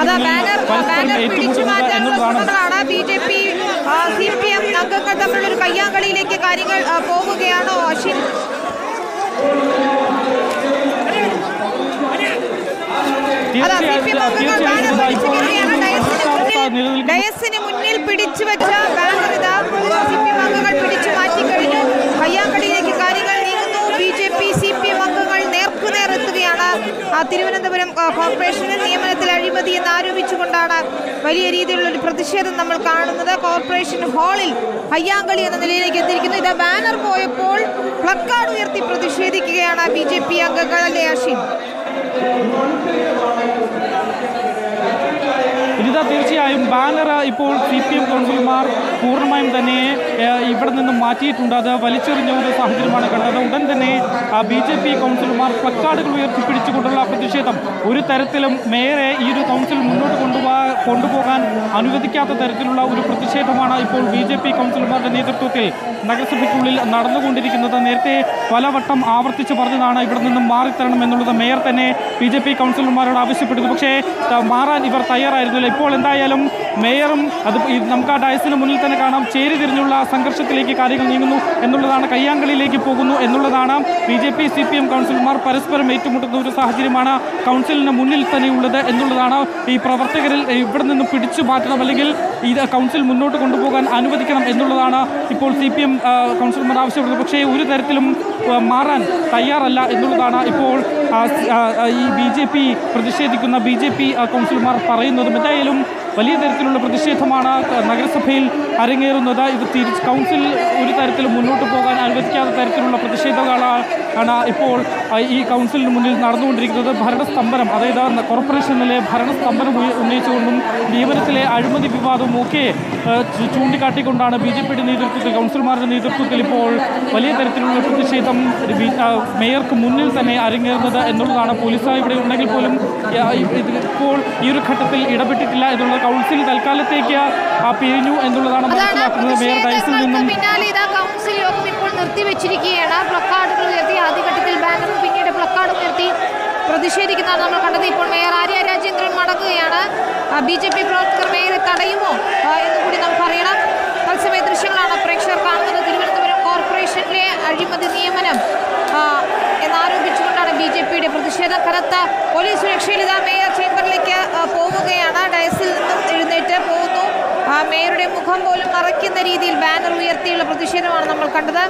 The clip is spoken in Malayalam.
അതാ മുന്നിൽ ബാനർ ബാനർ പിടിച്ചു ഏറ്റുമുട്ടുന്നത് മാറ്റാനുള്ള എന്നുള്ളതാണ് ശ്രമങ്ങളാണ് B J P C P M അംഗങ്ങൾ തമ്മിലുള്ള ഒരു കയ്യാങ്കളിയിലേക്ക് കാര്യങ്ങൾ പോവുകയാണോ അശ്വിൻ? ഡയസിന് മുന്നിൽ പിടിച്ചു വെച്ച ബാനർ ഇതാ സി പി എം അംഗങ്ങൾ പിടിച്ചു മാറ്റിക്കഴിഞ്ഞു കയ്യാങ്കളിയിലേക്ക് കാര്യങ്ങൾ നീങ്ങുന്നു B J P C P M അംഗങ്ങൾ നേർക്കുനേർ എത്തുകയാണ് ആ തിരുവനന്തപുരം കോർപ്പറേഷനിൽ നിയമനത്തിൽ അഴിമതി എന്ന് ആരോപിച്ചുകൊണ്ടാണ് വലിയ രീതിയിലുള്ള ഒരു പ്രതിഷേധം നമ്മൾ കാണുന്നത്. കോർപ്പറേഷൻ ഹാളിൽ പയ്യാങ്കളി എന്ന നിലയിലേക്ക് എത്തിയിരിക്കുന്നു. ഇത് ബാനർ പോയപ്പോൾ പ്ലക്കാർഡ് ഉയർത്തി പ്രതിഷേധിക്കുകയാണ് ബി ജെ പി അംഗങ്ങൾ അല്ലേ തീർച്ചയായും ബാനർ ഇപ്പോൾ സി പി എം കൗൺസിലർമാർ പൂർണമായും തന്നെ ഇവിടെ നിന്നും മാറ്റിയിട്ടുണ്ട്. അത് വലിച്ചെറിഞ്ഞ ഒരു സാഹചര്യമാണ് കണ്ടത്. ഉടൻ തന്നെ ബി ജെ പി കൗൺസിലർമാർ പ്ലക്കാർഡുകൾ ഉയർത്തിപ്പിടിച്ചുകൊണ്ടുള്ള പ്രതിഷേധം. ഒരു തരത്തിലും മേയറെ ഈ ഒരു കൗൺസിൽ മുന്നോട്ട് കൊണ്ടുപോ കൊണ്ടുപോകാൻ അനുവദിക്കാത്ത തരത്തിലുള്ള ഒരു പ്രതിഷേധമാണ് ഇപ്പോൾ ബി ജെ പി കൗൺസിലർമാരുടെ നേതൃത്വത്തിൽ നഗരസഭയ്ക്കുള്ളിൽ നടന്നുകൊണ്ടിരിക്കുന്നത്. നേരത്തെ പലവട്ടം ആവർത്തിച്ച് പറഞ്ഞതാണ് ഇവിടെ നിന്നും മാറിത്തരണം എന്നുള്ളത്. മേയർ തന്നെ ബി ജെ പി കൗൺസിലർമാരോട് ആവശ്യപ്പെട്ടിരുന്നു പക്ഷേ മാറാൻ ഇവർ തയ്യാറായിരുന്നില്ല. ഇപ്പോൾ എന്തായാലും മേയറും അത് നമുക്ക് ആ ഡയസിന് മുന്നിൽ തന്നെ കാണാം. ചേരി തിരിഞ്ഞുള്ള സംഘർഷത്തിലേക്ക് കാര്യങ്ങൾ നീങ്ങുന്നു എന്നുള്ളതാണ് കയ്യാങ്കളിയിലേക്ക് പോകുന്നു എന്നുള്ളതാണ് B J P C P M കൗൺസിലർമാർ പരസ്പരം ഏറ്റുമുട്ടുന്ന ഒരു സാഹചര്യമാണ് കൗൺസിലിന് മുന്നിൽ തന്നെ ഉള്ളത് എന്നുള്ളതാണ് ഈ പ്രവർത്തകരിൽ ഇവിടെ നിന്ന് പിടിച്ചു മാറ്റണം അല്ലെങ്കിൽ ഇത് കൗൺസിൽ മുന്നോട്ട് കൊണ്ടുപോകാൻ അനുവദിക്കണം എന്നുള്ളതാണ് ഇപ്പോൾ സി പി എം കൗൺസിലർമാർ ആവശ്യപ്പെടുന്നത്. പക്ഷേ ഒരു തരത്തിലും മാറാൻ തയ്യാറല്ല എന്നുള്ളതാണ് ഇപ്പോൾ ഈ ബി ജെ പി പ്രതിഷേധിക്കുന്ന ബി ജെ പി കൗൺസിലർമാർ പറയുന്നതും എന്തായാലും വലിയ തരത്തിലുള്ള പ്രതിഷേധമാണ് നഗരസഭയിൽ അരങ്ങേറുന്നത്. ഇത് തിരിച്ച് കൗൺസിൽ ഒരു തരത്തിലും മുന്നോട്ട് പോകാൻ അനുവദിക്കാത്ത തരത്തിലുള്ള പ്രതിഷേധങ്ങളാണ് ആണ് ഇപ്പോൾ ഈ കൗൺസിലിന് മുന്നിൽ നടന്നുകൊണ്ടിരിക്കുന്നത്. ഭരണസ്തംഭനം അതായത് കോർപ്പറേഷനിലെ ഭരണസ്തംഭനം ഉന്നയിച്ചുകൊണ്ടും നിയമനത്തിലെ അഴിമതി വിവാദവും ഒക്കെ ചൂണ്ടിക്കാട്ടിക്കൊണ്ടാണ് ബി ജെ പിയുടെ നേതൃത്വത്തിൽ കൗൺസിലർമാരുടെ നേതൃത്വത്തിൽ ഇപ്പോൾ വലിയ തരത്തിലുള്ള പ്രതിഷേധം മേയർക്ക് മുന്നിൽ തന്നെ അരങ്ങേറുന്നത് എന്നുള്ളതാണ് പോലീസ് ഇവിടെ ഉണ്ടെങ്കിൽ പോലും ഇപ്പോൾ ഈ ഒരു ഘട്ടത്തിൽ ഇടപെട്ടിട്ടില്ല എന്നുള്ളത് കൗൺസിൽ തൽക്കാലത്തേക്ക് ആ, പിരിഞ്ഞു എന്നുള്ളതാണ് മനസ്സിലാക്കുന്നത്. മേയർ ഡൈസിൽ നിന്നും നിർത്തിവെച്ചിരിക്കുകയാണ്. പ്ലക്കാർഡുകൾ ഉയർത്തി ആദ്യഘട്ടത്തിൽ ബാനറും പിന്നീട് പ്ലക്കാർഡ് ഉയർത്തി പ്രതിഷേധിക്കുന്നതാണ് നമ്മൾ കണ്ടത്. ഇപ്പോൾ മേയർ ആര്യ രാജേന്ദ്രൻ മടങ്ങുകയാണ്. ബി ജെ പി പ്രവർത്തകർ മേയറെ തടയുമോ എന്ന് കൂടി നമുക്ക് അറിയണം. തത്സമയ ദൃശ്യങ്ങളാണ് പ്രേക്ഷകർ കാണുന്നത്. തിരുവനന്തപുരം കോർപ്പറേഷനിലെ അഴിമതി നിയമനം എന്നാരോപിച്ചുകൊണ്ടാണ് ബി ജെ പിയുടെ പ്രതിഷേധം കനത്ത പോലീസ് സുരക്ഷയിൽ ഇതാ മേയർ മേയറുടെ മുഖം പോലും മറയ്ക്കുന്ന രീതിയിൽ ബാനർ ഉയർത്തിയുള്ള പ്രതിഷേധമാണ് നമ്മൾ കണ്ടത്.